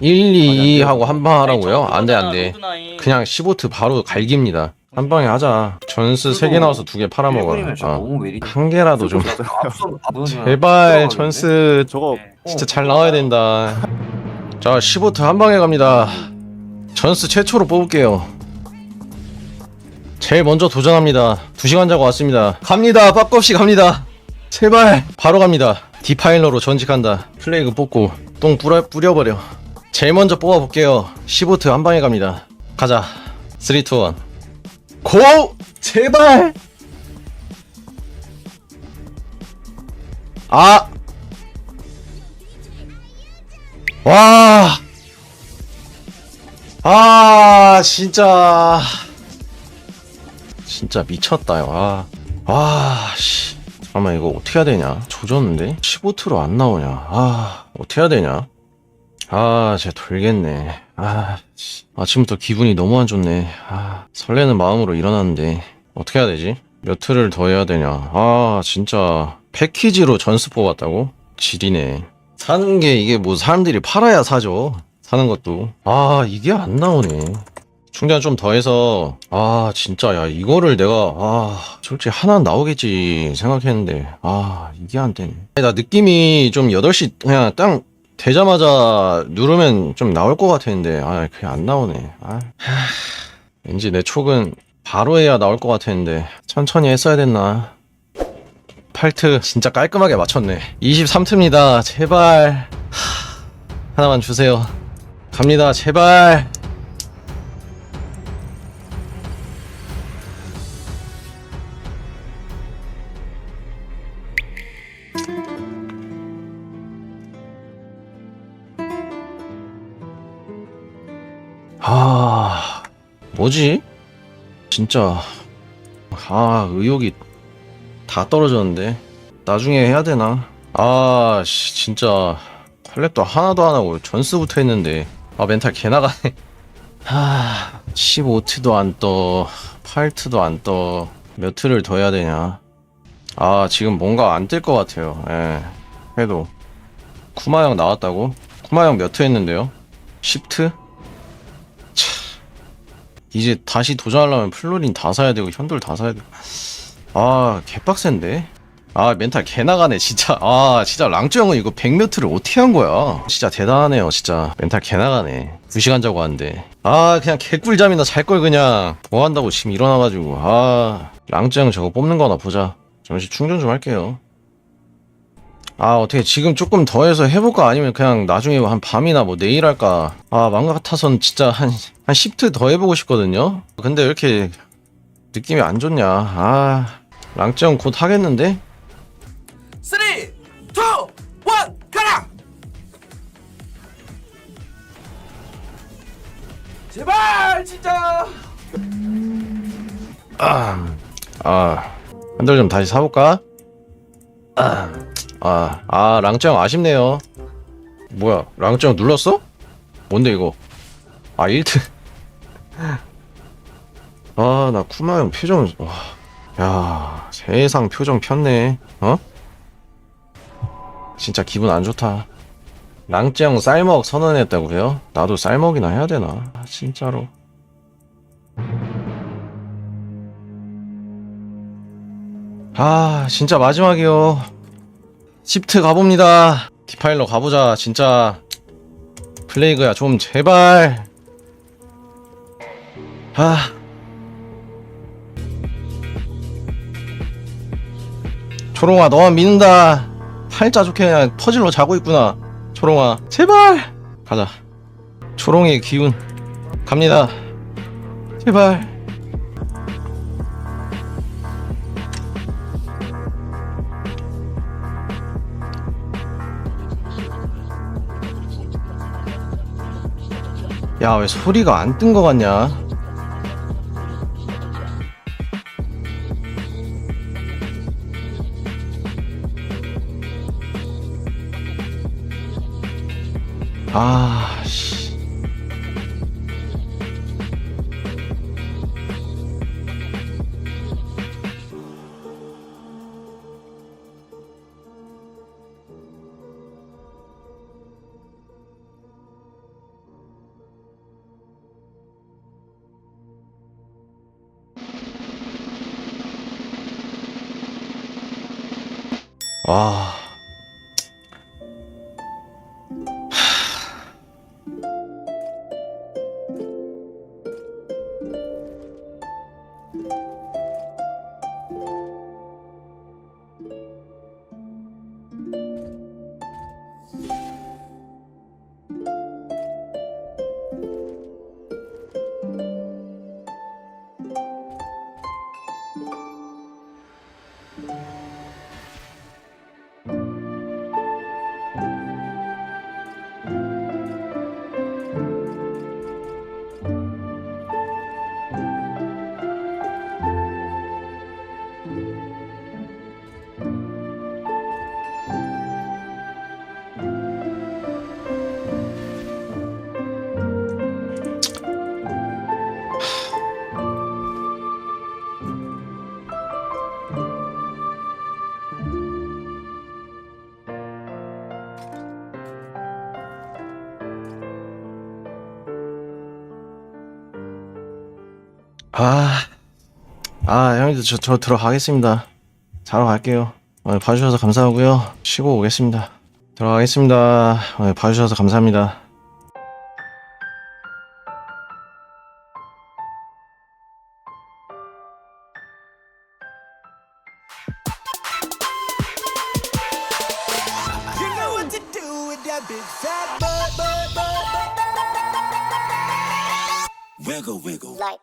1, 2 하고 한 방 하라고요? 안 돼, 안 돼. 그냥 15트 바로 갈깁니다. 한 방에 하자. 전스 3개 나와서 2개 팔아먹어. 일본이면 진짜 어. 너무 메리트. 한 개라도 좀. 앞선 앞선 제발 전스 저거 진짜 잘 나와야 된다. 자, 15트 한 방에 갑니다. 전스 최초로 뽑을게요. 제일 먼저 도전합니다. 2시간 자고 왔습니다. 갑니다. 빠껍시 갑니다. 제발. 바로 갑니다. 디파일러로 전직한다. 플레이그 뽑고 똥 뿌려, 뿌려버려. 제일 먼저 뽑아볼게요. 15트 한 방에 갑니다. 가자. 3, 2, 1. 고! 제발! 아! 와! 아, 진짜. 진짜 미쳤다, 요 아. 아, 씨. 잠깐만, 이거 어떻게 해야 되냐? 조졌는데? 15트로 안 나오냐? 아, 어떻게 해야 되냐? 아, 쟤 돌겠네. 아, 씨. 아침부터 기분이 너무 안 좋네. 아, 설레는 마음으로 일어났는데, 어떻게 해야 되지? 몇 틀을 더 해야 되냐? 아, 진짜. 패키지로 전수 뽑았다고? 지리네. 사는 게 이게 뭐 사람들이 팔아야 사죠. 사는 것도. 아, 이게 안 나오네. 충전 좀 더 해서, 아, 진짜, 야, 이거를 내가, 아, 솔직히 하나 나오겠지 생각했는데, 아, 이게 안 되네. 나 느낌이 좀 8시 그냥 딱 되자마자 누르면 좀 나올 것 같았는데, 아, 그게 안 나오네. 아, 하, 왠지 내 촉은 바로 해야 나올 것 같았는데, 천천히 했어야 됐나. 8트 진짜 깔끔하게 맞췄네 23트입니다 제발 하, 하나만 주세요 갑니다 제발 아 뭐지 진짜 아 의욕이 다 떨어졌는데 나중에 해야 되나? 아, 씨, 진짜 팔렛도 하나도 안 하고 전스부터 했는데 아 멘탈 개 나가네. 하, 15트도 안 떠, 8트도 안 떠. 몇 트를 더 해야 되냐? 아, 지금 뭔가 안 뜰 것 같아요. 예. 해도 쿠마 형 나왔다고? 쿠마 형몇 트 했는데요? 10트? 차. 이제 다시 도전하려면 플로린 다 사야 되고 현돌 다 사야 되고 아 개빡센데? 아 멘탈 개 나가네 진짜. 아 진짜 랑쯔 형은 이거 100몇트를 어떻게 한 거야? 진짜 대단하네요 진짜. 멘탈 개 나가네. 2시간 자고 왔는데. 아 그냥 개꿀잠이나 잘 걸 그냥. 뭐 한다고 지금 일어나가지고. 아 랑쯔 형 저거 뽑는 거나 보자. 잠시 충전 좀 할게요 아 어떻게 지금 조금 더 해서 해볼까 아니면 그냥 나중에 한 밤이나 뭐 내일 할까 아맘 같아선 진짜 한, 한 10트 더 해보고 싶거든요 근데 왜 이렇게 느낌이 안 좋냐 아 랑쯔형 곧 하겠는데? 3, 2, 1, 가라! 제발 진짜. 아, 아, 한달좀 다시 사볼까? 아, 아, 아, 랑짱 아쉽네요. 뭐야, 랑짱 눌렀어? 뭔데 이거? 아, 1트. 아, 나 쿠마 형 표정, 와, 야, 세상 표정 폈네. 어? 진짜 기분 안 좋다. 랑짱 쌀먹 선언했다고요? 나도 쌀먹이나 해야 되나? 아, 진짜로. 아 진짜 마지막이요 시프트 가봅니다. 디파일러 가보자. 진짜 플레이그야. 좀 제발. 아. 초롱아 너만 믿는다. 팔자 좋게 그냥 퍼즐로 자고 있구나. 초롱아. 제발. 가자. 초롱의 기운. 갑니다. 제발 야 왜 소리가 안 뜬 거 같냐 아, 씨. 와. 아. 아, 형님들 저, 저 들어가겠습니다. 자러 갈게요. 오늘 봐주셔서 감사하고요. 쉬고 오겠습니다. 들어가겠습니다. 오늘 봐주셔서 감사합니다. You know what to do with that big fat butt, butt, butt, butt. Wiggle, wiggle. like